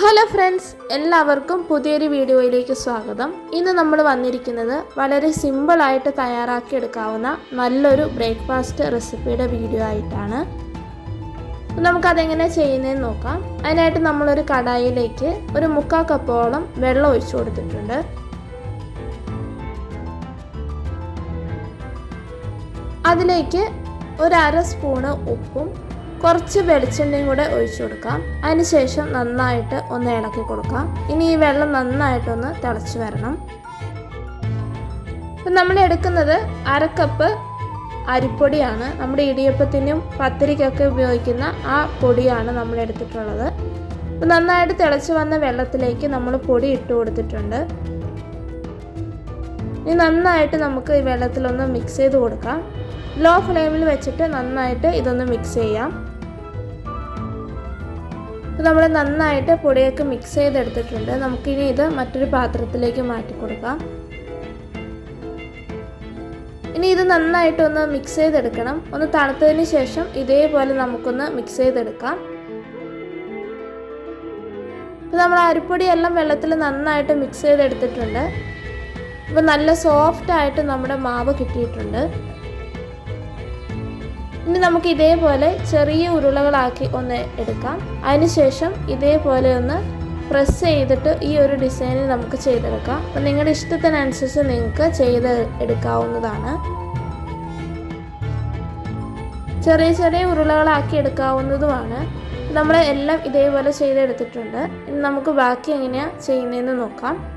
Hello friends എല്ലാവർക്കും പുതിയൊരു വീഡിയോയിലേക്ക് സ്വാഗതം. ഇന്ന് നമ്മൾ വന്നിരിക്കുന്നത് വളരെ സിമ്പിളായിട്ട് തയ്യാറാക്കിയെടുക്കാവുന്ന നല്ലൊരു ബ്രേക്ക്ഫാസ്റ്റ് റെസിപ്പിയുടെ വീഡിയോ ആയിട്ടാണ്. നമുക്കതെങ്ങനെ ചെയ്യുന്നതെന്ന് നോക്കാം. അതിനായിട്ട് നമ്മളൊരു കടായിലേക്ക് ഒരു മുക്കാൽ കപ്പോളം വെള്ളം ഒഴിച്ചു കൊടുത്തിട്ടുണ്ട്. അതിലേക്ക് ഒരു അര സ്പൂണ് ഉപ്പും കുറച്ച് വെളിച്ചെണ്ണയും കൂടെ ഒഴിച്ചു കൊടുക്കാം. അതിനുശേഷം നന്നായിട്ട് ഒന്ന് ഇളക്കി കൊടുക്കാം. ഇനി ഈ വെള്ളം നന്നായിട്ടൊന്ന് തിളച്ച് വരണം. ഇപ്പം നമ്മൾ എടുക്കുന്നത് അര കപ്പ് അരിപ്പൊടിയാണ്. നമ്മുടെ ഇടിയപ്പത്തിനും പത്തിരിക്കൊക്കെ ഉപയോഗിക്കുന്ന ആ പൊടിയാണ് നമ്മൾ എടുത്തിട്ടുള്ളത്. അപ്പം നന്നായിട്ട് തിളച്ച് വന്ന വെള്ളത്തിലേക്ക് നമ്മൾ പൊടി ഇട്ട് കൊടുത്തിട്ടുണ്ട്. ഇനി നന്നായിട്ട് നമുക്ക് ഈ വെള്ളത്തിലൊന്ന് മിക്സ് ചെയ്ത് കൊടുക്കാം. ലോ ഫ്ലെയിമിൽ വെച്ചിട്ട് നന്നായിട്ട് ഇതൊന്ന് മിക്സ് ചെയ്യാം. നമ്മൾ നന്നായിട്ട് പൊടിയൊക്കെ മിക്സ് ചെയ്തെടുത്തിട്ടുണ്ട്. നമുക്കിനി ഇത് മറ്റൊരു പാത്രത്തിലേക്ക് മാറ്റി കൊടുക്കാം. ഇനി ഇത് നന്നായിട്ടൊന്ന് മിക്സ് ചെയ്തെടുക്കണം. ഒന്ന് തണുത്തതിന് ശേഷം ഇതേപോലെ നമുക്കൊന്ന് മിക്സ് ചെയ്തെടുക്കാം. അപ്പോൾ നമ്മൾ അരിപ്പൊടിയെല്ലാം വെള്ളത്തിൽ നന്നായിട്ട് മിക്സ് ചെയ്തെടുത്തിട്ടുണ്ട്. അപ്പോൾ നല്ല സോഫ്റ്റ് ആയിട്ട് നമ്മുടെ മാവ് കിട്ടിയിട്ടുണ്ട്. ഇനി നമുക്ക് ഇതേപോലെ ചെറിയ ഉരുളകളാക്കി ഒന്ന് എടുക്കാം. അതിനുശേഷം ഇതേപോലെ ഒന്ന് പ്രസ് ചെയ്തിട്ട് ഈ ഒരു ഡിസൈനിൽ നമുക്ക് ചെയ്തെടുക്കാം. അപ്പം നിങ്ങളുടെ ഇഷ്ടത്തിനനുസരിച്ച് നിങ്ങൾക്ക് ചെയ്ത് എടുക്കാവുന്നതാണ്. ചെറിയ ചെറിയ ഉരുളകളാക്കി എടുക്കാവുന്നതുമാണ്. നമ്മൾ എല്ലാം ഇതേപോലെ ചെയ്തെടുത്തിട്ടുണ്ട്. ഇനി നമുക്ക് ബാക്കി എങ്ങനെയാണ് ചെയ്യുന്നതെന്ന് നോക്കാം.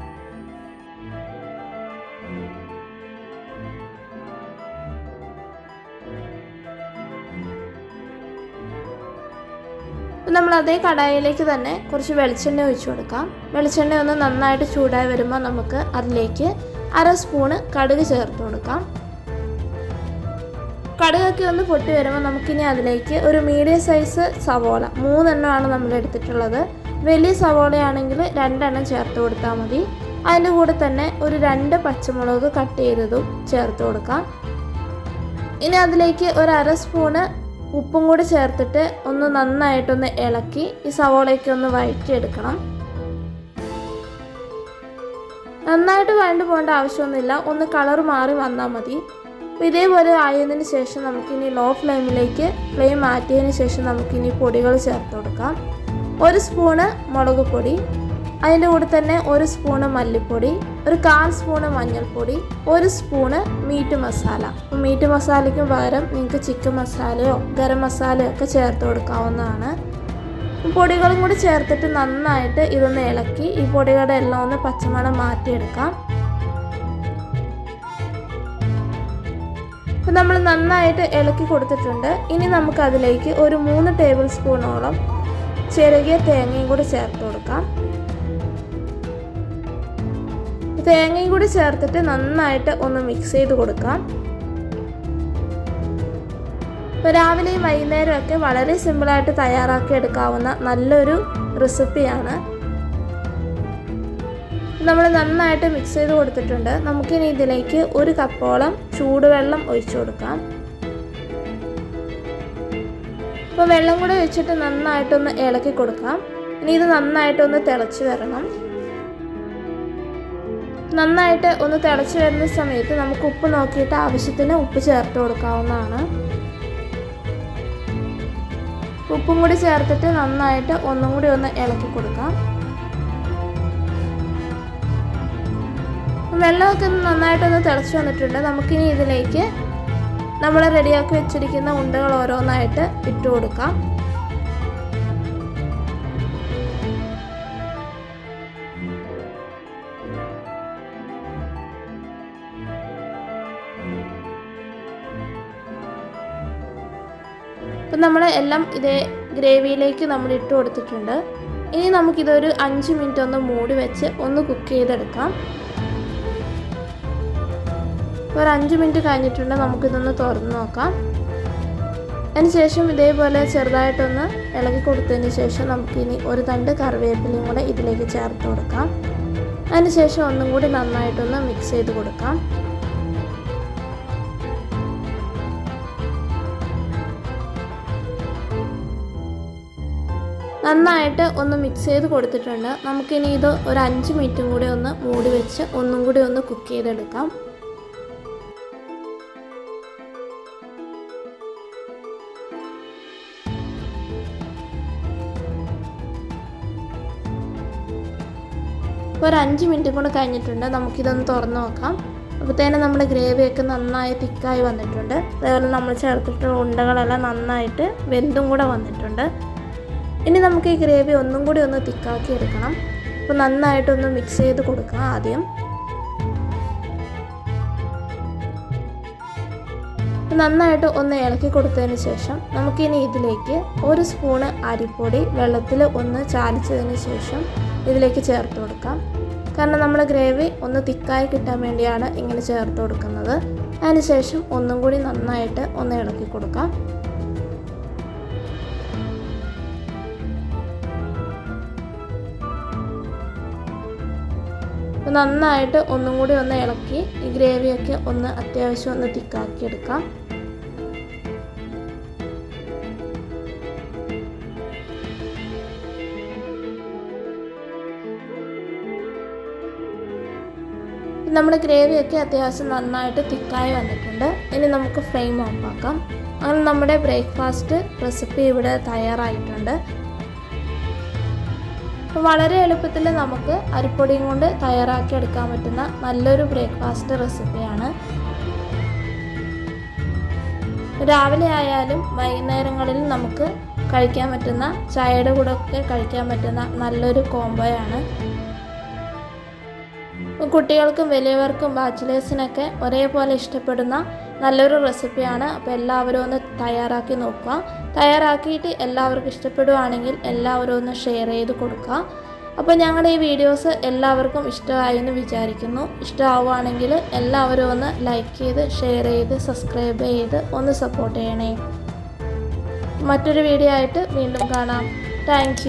നമ്മൾ അതേ കടായിലേക്ക് തന്നെ കുറച്ച് വെളിച്ചെണ്ണ ഒഴിച്ചു കൊടുക്കാം. വെളിച്ചെണ്ണ ഒന്ന് നന്നായിട്ട് ചൂടായി വരുമ്പോൾ നമുക്ക് അതിലേക്ക് അര സ്പൂണ് കടുക് ചേർത്ത് കൊടുക്കാം. കടുകൊക്കെ ഒന്ന് പൊട്ടി വരുമ്പോൾ നമുക്കിനി അതിലേക്ക് ഒരു മീഡിയം സൈസ് സവോള മൂന്നെണ്ണമാണ് നമ്മൾ എടുത്തിട്ടുള്ളത്. വലിയ സവോളയാണെങ്കിൽ രണ്ടെണ്ണം ചേർത്ത് കൊടുത്താൽ മതി. അതിന്റെ കൂടെ തന്നെ ഒരു രണ്ട് പച്ചമുളക് കട്ട് ചെയ്തതും ചേർത്ത് കൊടുക്കാം. ഇനി അതിലേക്ക് ഒരു അര സ്പൂണ് ഉപ്പും കൂടി ചേർത്തിട്ട് ഒന്ന് നന്നായിട്ടൊന്ന് ഇളക്കി ഈ സവോളയൊക്കെ ഒന്ന് വഴറ്റിയെടുക്കണം. നന്നായിട്ട് വഴണ്ടു പോകേണ്ട ആവശ്യമൊന്നുമില്ല. ഒന്ന് കളർ മാറി വന്നാൽ മതി. ഇതേപോലെ ആയതിന് ശേഷം നമുക്കിനി ലോ ഫ്ലെയിമിലേക്ക് ഫ്ലെയിം മാറ്റിയതിന് ശേഷം നമുക്കിനി പൊടികൾ ചേർത്ത് കൊടുക്കാം. ഒരു സ്പൂണ് മുളക് പൊടി അതിന്റെ കൂടെ തന്നെ ഒരു സ്പൂണ് മല്ലിപ്പൊടി ഒരു കാൽ സ്പൂണ് മഞ്ഞൾപ്പൊടി ഒരു സ്പൂണ് മീറ്റ് മസാല. മീറ്റ് മസാലയ്ക്ക് പകരം നിങ്ങൾക്ക് ചിക്കൻ മസാലയോ ഗരം മസാലയോ ഒക്കെ ചേർത്ത് കൊടുക്കാവുന്നതാണ്. പൊടികളും കൂടി ചേർത്തിട്ട് നന്നായിട്ട് ഇതൊന്ന് ഇളക്കി ഈ പൊടികളുടെ എല്ലാം ഒന്ന് പച്ചമണം മാറ്റിയെടുക്കാം. അപ്പം നമ്മൾ നന്നായിട്ട് ഇളക്കി കൊടുത്തിട്ടുണ്ട്. ഇനി നമുക്കതിലേക്ക് ഒരു മൂന്ന് ടേബിൾ സ്പൂണോളം ചെറുകിയ തേങ്ങയും കൂടി ചേർത്ത് കൊടുക്കാം. തേങ്ങയും കൂടി ചേർത്തിട്ട് നന്നായിട്ട് ഒന്ന് മിക്സ് ചെയ്ത് കൊടുക്കാം. രാവിലെയും വൈകുന്നേരം ഒക്കെ വളരെ സിമ്പിളായിട്ട് തയ്യാറാക്കി എടുക്കാവുന്ന നല്ലൊരു റെസിപ്പിയാണ് നമ്മൾ നന്നായിട്ട് മിക്സ് ചെയ്ത് കൊടുത്തിട്ടുണ്ട്. നമുക്കിനി ഇതിലേക്ക് ഒരു കപ്പോളം ചൂടുവെള്ളം ഒഴിച്ചു കൊടുക്കാം. അപ്പോൾ വെള്ളം കൂടെ ഒഴിച്ചിട്ട് നന്നായിട്ടൊന്ന് ഇളക്കി കൊടുക്കാം. ഇനി ഇത് നന്നായിട്ടൊന്ന് തിളച്ച് വരണം. നന്നായിട്ട് ഒന്ന് തിളച്ച് വരുന്ന സമയത്ത് നമുക്ക് ഉപ്പ് നോക്കിയിട്ട് ആവശ്യത്തിന് ഉപ്പ് ചേർത്ത് കൊടുക്കാവുന്നതാണ്. ഉപ്പും കൂടി ചേർത്തിട്ട് നന്നായിട്ട് ഒന്നും കൂടി ഒന്ന് ഇളക്കി കൊടുക്കാം. വെള്ളമൊക്കെ നന്നായിട്ടൊന്ന് തിളച്ച് വന്നിട്ടുണ്ട്. നമുക്കിനി ഇതിലേക്ക് നമ്മൾ റെഡിയാക്കി വെച്ചിരിക്കുന്ന ഉണ്ടകൾ ഓരോന്നായിട്ട് ഇട്ട് കൊടുക്കാം. അപ്പം നമ്മൾ എല്ലാം ഇതേ ഗ്രേവിയിലേക്ക് നമ്മൾ ഇട്ട് കൊടുത്തിട്ടുണ്ട്. ഇനി നമുക്കിതൊരു അഞ്ച് മിനിറ്റ് ഒന്ന് മൂടി വെച്ച് ഒന്ന് കുക്ക് ചെയ്തെടുക്കാം. ഒരു അഞ്ച് മിനിറ്റ് കഴിഞ്ഞിട്ടുണ്ട് നമുക്കിതൊന്ന് തുറന്ന് നോക്കാം. അതിനുശേഷം ഇതേപോലെ ചെറുതായിട്ടൊന്ന് ഇളകി കൊടുത്തതിന് ശേഷം നമുക്കിനി ഒരു തണ്ട് കറിവേപ്പിലയും കൂടെ ഇതിലേക്ക് ചേർത്ത് കൊടുക്കാം. അതിനുശേഷം ഒന്നും കൂടി നന്നായിട്ടൊന്ന് മിക്സ് ചെയ്ത് കൊടുക്കാം. നന്നായിട്ട് ഒന്ന് മിക്സ് ചെയ്ത് കൊടുത്തിട്ടുണ്ട്. നമുക്കിനി ഇത് ഒരു അഞ്ച് മിനിറ്റും കൂടി ഒന്ന് മൂടി വെച്ച് ഒന്നും കൂടി ഒന്ന് കുക്ക് ചെയ്തെടുക്കാം. ഒരു അഞ്ച് മിനിറ്റും കൂടെ കഴിഞ്ഞിട്ടുണ്ട്. നമുക്കിതൊന്ന് തുറന്ന് നോക്കാം. അപ്പോഴത്തേനും നമ്മുടെ ഗ്രേവിയൊക്കെ നന്നായി തിക്കായി വന്നിട്ടുണ്ട്. അതേപോലെ നമ്മൾ ചേർത്തിട്ടുള്ള ഉണ്ടകളെല്ലാം നന്നായിട്ട് വെന്തും കൂടെ വന്നിട്ടുണ്ട്. ഇനി നമുക്ക് ഈ ഗ്രേവി ഒന്നും കൂടി ഒന്ന് തിക്കാക്കി എടുക്കണം. അപ്പോൾ നന്നായിട്ടൊന്ന് മിക്സ് ചെയ്ത് കൊടുക്കുക ആദ്യം. നന്നായിട്ട് ഒന്ന് ഇളക്കി കൊടുത്തതിന് ശേഷം നമുക്കിനി ഇതിലേക്ക് ഒരു സ്പൂണ് അരിപ്പൊടി വെള്ളത്തിൽ ഒന്ന് ചാലിച്ചതിന് ശേഷം ഇതിലേക്ക് ചേർത്ത് കൊടുക്കാം. കാരണം നമ്മൾ ഗ്രേവി ഒന്ന് തിക്കായി കിട്ടാൻ വേണ്ടിയാണ് ഇങ്ങനെ ചേർത്ത് കൊടുക്കുന്നത്. അതിനുശേഷം ഒന്നും കൂടി നന്നായിട്ട് ഒന്ന് ഇളക്കി കൊടുക്കാം. നന്നായിട്ട് ഒന്നും കൂടി ഒന്ന് ഇളക്കി ഈ ഗ്രേവിയൊക്കെ ഒന്ന് അത്യാവശ്യം ഒന്ന് തിക്കാക്കി എടുക്കാം. നമ്മുടെ ഗ്രേവിയൊക്കെ അത്യാവശ്യം നന്നായിട്ട് തിക്കായി വന്നിട്ടുണ്ട്. ഇനി നമുക്ക് ഫ്ലെയിം ഓഫാക്കാം അങ്ങനെ നമ്മുടെ ബ്രേക്ക്ഫാസ്റ്റ് റെസിപ്പി ഇവിടെ തയ്യാറായിട്ടുണ്ട്. അപ്പോൾ വളരെ എളുപ്പത്തിൽ നമുക്ക് അരിപ്പൊടിയും കൊണ്ട് തയ്യാറാക്കി എടുക്കാൻ പറ്റുന്ന നല്ലൊരു ബ്രേക്ക്ഫാസ്റ്റ് റെസിപ്പിയാണ്. രാവിലെ ആയാലും വൈകുന്നേരങ്ങളിൽ നമുക്ക് കഴിക്കാൻ പറ്റുന്ന ചായയുടെ കൂടെ ഒക്കെ കഴിക്കാൻ പറ്റുന്ന നല്ലൊരു കോംബോയാണ്. കുട്ടികൾക്കും വലിയവർക്കും ബാച്ചിലേഴ്സിനൊക്കെ ഒരേപോലെ ഇഷ്ടപ്പെടുന്ന നല്ലൊരു റെസിപ്പിയാണ്. അപ്പോൾ എല്ലാവരും ഒന്ന് തയ്യാറാക്കി നോക്കുക. തയ്യാറാക്കിയിട്ട് എല്ലാവർക്കും ഇഷ്ടപ്പെടുവാണെങ്കിൽ എല്ലാവരും ഒന്ന് ഷെയർ ചെയ്ത് കൊടുക്കുക. അപ്പോൾ ഞങ്ങളുടെ ഈ വീഡിയോസ് എല്ലാവർക്കും ഇഷ്ടമായി എന്ന് വിചാരിക്കുന്നു. ഇഷ്ടമാവുകയാണെങ്കിൽ എല്ലാവരും ഒന്ന് ലൈക്ക് ചെയ്ത് ഷെയർ ചെയ്ത് സബ്സ്ക്രൈബ് ചെയ്ത് ഒന്ന് സപ്പോർട്ട് ചെയ്യണേ. മറ്റൊരു വീഡിയോ ആയിട്ട് വീണ്ടും കാണാം. താങ്ക്